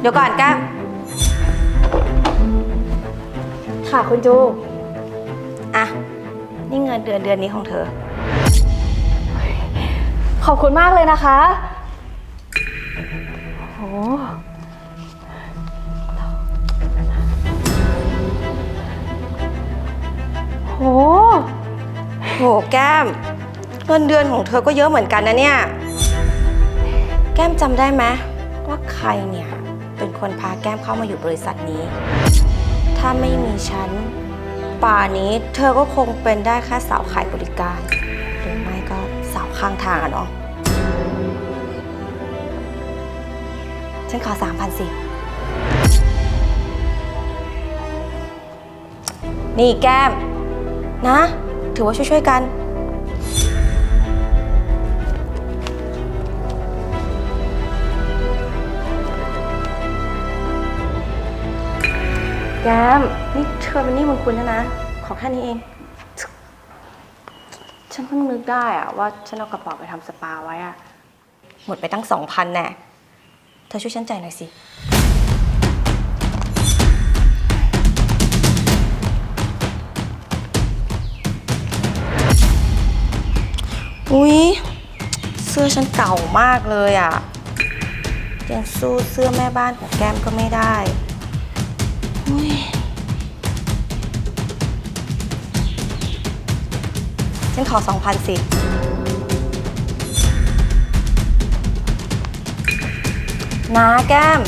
เดี๋ยวก่อนแก้มค่ะคุณจู อะ นี่เงินเดือนเดือนนี้ของเธอ ขอบคุณมากเลยนะคะโหโห โหแก้ม เงินเดือนของเธอก็เยอะเหมือนกันนะเนี่ย แก้มจำได้ไหมว่าใครเนี่ยเป็น คนพาแก้มเข้ามาอยู่บริษัทนี้ ถ้าไม่มีฉัน ป่านี้เธอก็คงเป็นได้แค่สาวขายบริการ หรือไม่ก็สาวข้างทางอะเนาะ ฉันขอสามพันสิ นี่แก้ม นะ ถือว่าช่วยๆกัน แก้มนี่เธอเป็นหนี้บุญคุณนะนะ ขอแค่นี้เอง ฉันเพิ่งนึกได้อะว่าฉันเอากระเป๋าไปทำสปาไว้อะหมดไปตั้งสองพันแน่ เธอช่วยฉันจ่ายหน่อยสิ อุ๊ย เสื้อฉันเก่ามากเลยอะ่ะ ยังสู้เสื้อแม่บ้านของแก้มก็ไม่ได้ ฉันขอสองพันสิ นะแก้ม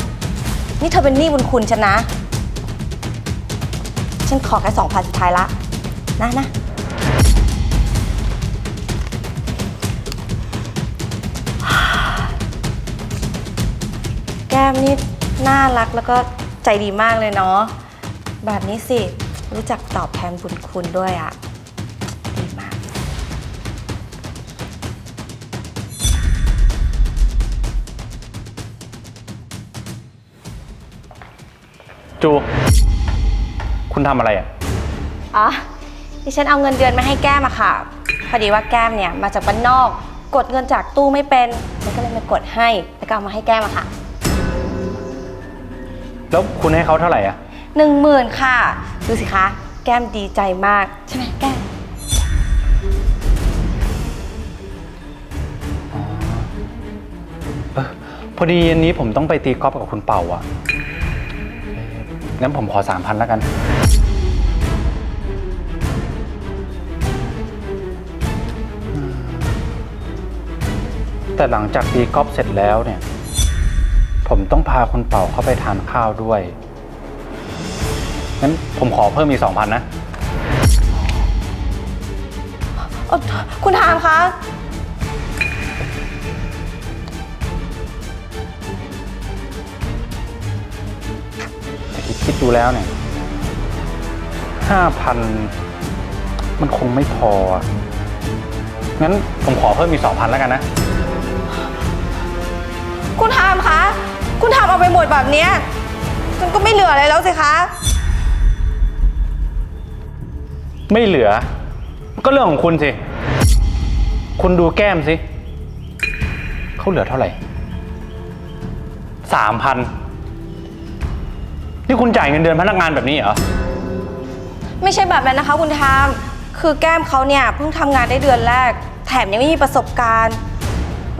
นี่เธอเป็นหนี้บุญคุณฉันนะ ฉันขอแค่สองพันสุดท้ายละ นะนะ แก้มนี่น่ารักแล้วก็ ใจดีมากเลยเนาะ แบบนี้สิ รู้จักตอบแทนบุญคุณด้วยอะ่ะดีมาก จู คุณทำอะไรอะ อ๋อ ดิฉันเอาเงินเดือนมาให้แก้มอะค่ะ พอดีว่าแก้มเนี่ยมาจากบ้านนอก กดเงินจากตู้ไม่เป็นฉันก็เลยมากดให้ แล้วก็เอามาให้แก้มอะค่ะ แล้วคุณให้เขาเท่าไหร่อะ หนึ่งหมื่นค่ะ ดูสิคะ แก้มดีใจมาก ใช่ไหมแก้ม เออพอดีเย็นนี้ผมต้องไปตีกอล์ฟกับคุณเป่าอะเอ่องั้นผมขอสามพันแล้วกัน แต่หลังจากตีกอล์ฟเสร็จแล้วเนี่ย ผมต้องพาคุณเป่าเข้าไปทานข้าวด้วย งั้นผมขอเพิ่มอีกสองพันนะ เอ่อคุณทามคะ แต่คิดคิดดูแล้วเนี่ยห้าพันมันคงไม่พออะงั้นผมขอเพิ่มอีกสองพันแล้วกันนะ คุณทามคะ คุณทามเอาไปหมดแบบเนี้ยมันก็ไม่เหลืออะไรแล้วสิคะ ไม่เหลือ ก็เรื่องของคุณสิ คุณดูแก้มสิ เขาเหลือเท่าไหร่สามพันนี่คุณจ่ายเงินเดือนพนักงานแบบนี้เหรอ ไม่ใช่แบบนั้นนะคะ คุณทาม คือแก้มเขาเนี่ยเพิ่งทำงานได้เดือนแรก แถมยังไม่มีประสบการณ์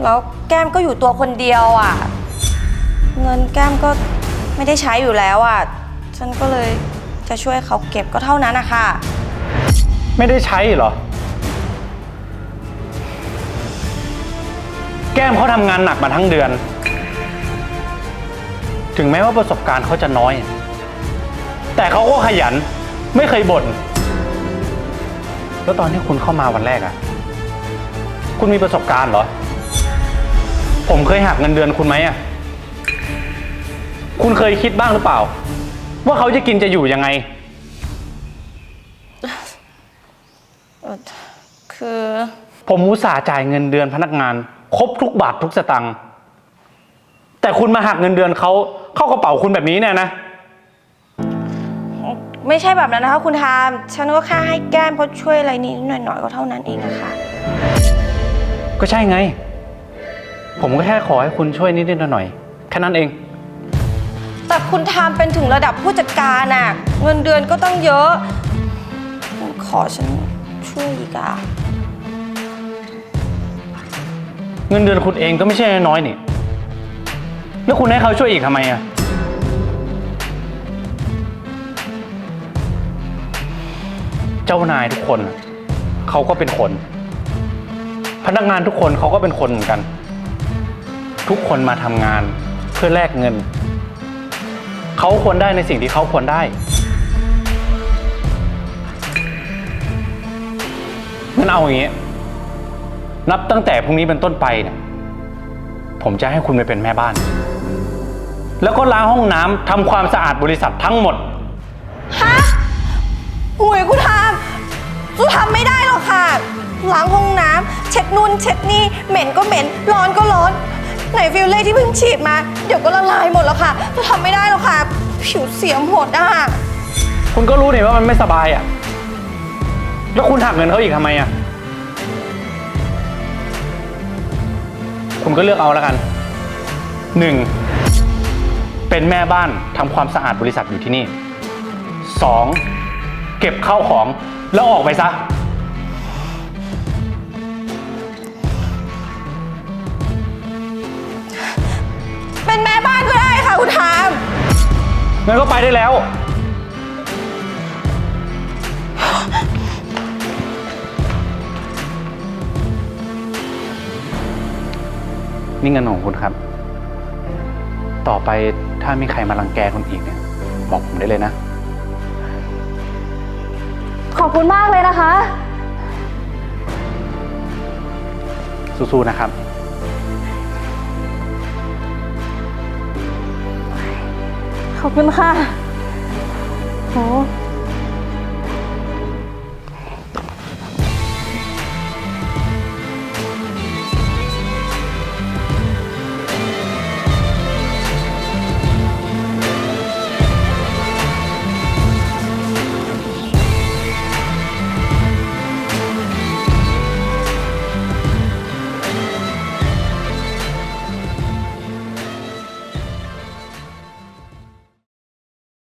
แล้วแก้มก็อยู่ตัวคนเดียวอะ่ะ เงินแก้มก็ไม่ได้ใช้อยู่แล้วอะ่ะ ฉันก็เลยจะช่วยเขาเก็บก็เท่านั้นนะคะไม่ได้ใช้เหรอ แก้มเขาทำงานหนักมาทั้งเดือน ถึงแม้ว่าประสบการณ์เขาจะน้อย แต่เขาก็ขยัน ไม่เคยบ่น แล้วตอนที่คุณเข้ามาวันแรกอะคุณมีประสบการณ์เหรอ ผมเคยหักเงินเดือนคุณไหมอะ คุณเคยคิดบ้างหรือเปล่า ว่าเขาจะกินจะอยู่ยังไง เอ่อคือ ผมอุตส่าห์จ่ายเงินเดือนพนักงาน ครบทุกบาททุกสตังค์แต่คุณมาหักเงินเดือนเขาเข้ากระเป๋าคุณแบบนี้เนี่ยนะ ไม่ใช่แบบนั้นนะคะคุณทาม ฉันก็แค่ให้แก้มเขาช่วยอะไรนิดหน่อยๆก็เท่านั้นเองอะค่ะ ก็ใช่ไง ผมก็แค่ขอให้คุณช่วยนิดๆหน่อยๆแค่นั้นเอง แต่คุณทำเป็นถึงระดับผู้จัดการน่ะ เงินเดือนก็ต้องเยอะ ขอฉันช่วยอีกอะเงินเดือนคุณเองก็ไม่ใช่น้อยๆนี่แล้วคุณให้เขาช่วยอีกทำไมอะเจ้านายทุกคนเขาก็เป็นคน พนักงานทุกคนเขาก็เป็นคนเหมือนกัน ทุกคนมาทำงานเพื่อแลกเงิน เขาควรได้ในสิ่งที่เขาควรได้งั้นเอาอย่างนี้นับตั้งแต่พรุ่งนี้เป็นต้นไปเนี่ยผมจะให้คุณไปเป็นแม่บ้าน แล้วก็ล้างห้องน้ำทำความสะอาดบริษัททั้งหมด ฮะหุยคุณทำคุณทำไม่ได้หรอกค่ะ ล้างห้องน้ำเช็ดนู่นเช็ดนี่ เหม็นก็เหม็น ร้อนก็ร้อน ไหนฟิลเล่ที่เพิ่งฉีดมา เดี๋ยวก็ละลายหมดแล้วค่ะจะทำไม่ได้หรอกค่ะ ผิวเสียหมดอะคุณก็รู้นี่ว่ามันไม่สบายอะ แล้วคุณหักเงินเขาอีกทำไมอะ คุณก็เลือกเอาแล้วกันหนึ่งเป็นแม่บ้านทำความสะอาดบริษัทอยู่ที่นี่สองเก็บข้าวของแล้วออกไปซะ ทามงั้นก็ไปได้แล้ว นี่เงินของคุณครับ ต่อไปถ้ามีใครมารังแกคุณอีกเนี่ย บอกผมได้เลยนะ ขอบคุณมากเลยนะคะ สู้ๆนะครับ ขอบคุณค่ะโห